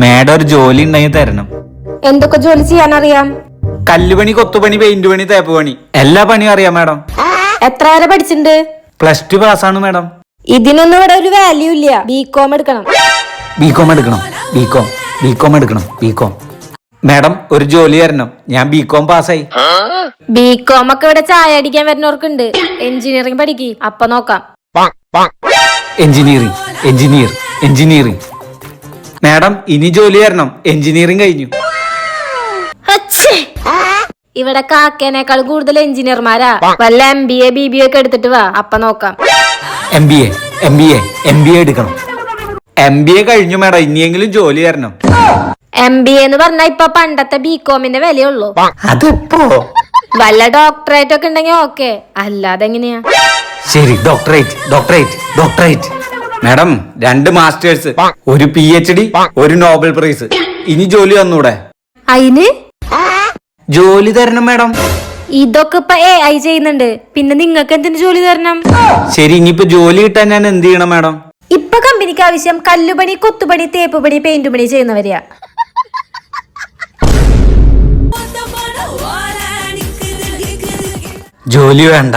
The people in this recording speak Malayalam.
മേഡം ഒരു ജോലി ഉണ്ടെങ്കിൽ തരണം. എന്തൊക്കെ ജോലി ചെയ്യാൻ അറിയാം കല്ലുപണി കൊത്തുപണി പെയിന്റ് പണി തേപ്പ് പണി. എല്ലാ പണിയും അറിയാം മേഡം. എത്ര വരെ പഠിച്ചിട്ടുണ്ട്? പ്ലസ് ടു പാസ്സാണ് മേഡം. ഇതിനൊന്നും ഇവിടെ ഒരു വാല്യൂ ഇല്ല. ബികോം എടുക്കണം. ബികോം എടുക്കണം. ബികോം ബികോം എടുക്കണം. ബികോം മാഡം മേഡം ഒരു ജോലി തരണം. ഞാൻ ബികോം പാസ്സായി. ബികോം ഒക്കെ ഇവിടെ ചായ അടിക്കാൻ വരുന്നവർക്കുണ്ട്. എഞ്ചിനീയറിംഗ് പഠിക്ക്. അപ്പൊ നോക്കാം. എഞ്ചിനീയറിംഗ് എഞ്ചിനീയർ എഞ്ചിനീയറിംഗ് മേഡം ഇനി ജോലി തരണം എഞ്ചിനീയറിംഗ് കഴിഞ്ഞു. ഇവിടെ കാക്കേനേക്കാൾ കൂടുതൽ എഞ്ചിനീയർമാരാ. വല്ല M B A B B ഒക്കെ എടുത്തിട്ട് വാ. അപ്പൊ നോക്കാം. M B A M B A M B A എടുക്കണം. എം ബി എ കഴിഞ്ഞു മാഡം ഇനിയെങ്കിലും ജോലി തരണം എം ബി എന്ന് പറഞ്ഞാ ഇപ്പൊ പണ്ടത്തെ ബി കോമിന്റെ വിലയുള്ളൂ. അതിപ്പോ? വല്ല ഡോക്ടറേറ്റ് ഒക്കെ ഉണ്ടെങ്കിൽ ഓക്കെ അല്ലാതെ എങ്ങനെയാ ശരി ഡോക്ടറേറ്റ് ഡോക്ടറേറ്റ് ഡോക്ടറേറ്റ് മാഡം രണ്ട് മാസ്റ്റേഴ്സ് ഒരു പി എച്ച് ഡി ഒരു നോബൽ പ്രൈസ് ഇനി ജോലി വന്നൂടെ? അയിന്? ജോലി തരണം മാഡം. ഇതൊക്കെ ഇപ്പൊ എ ഐ ചെയ്യുന്നുണ്ട്. പിന്നെ നിങ്ങൾക്ക് എന്തിനു ജോലി തരണം? ശരി ഇനിയിപ്പോ ജോലി കിട്ടാൻ ഞാൻ എന്ത് ചെയ്യണം മാഡം? ഇപ്പൊ കമ്പനിക്ക് ആവശ്യം കല്ലുപണി കൊത്തുപണി തേപ്പുപണി പെയിന്റ് പണി ചെയ്യുന്നവരെയാ. ജോലി വേണ്ട.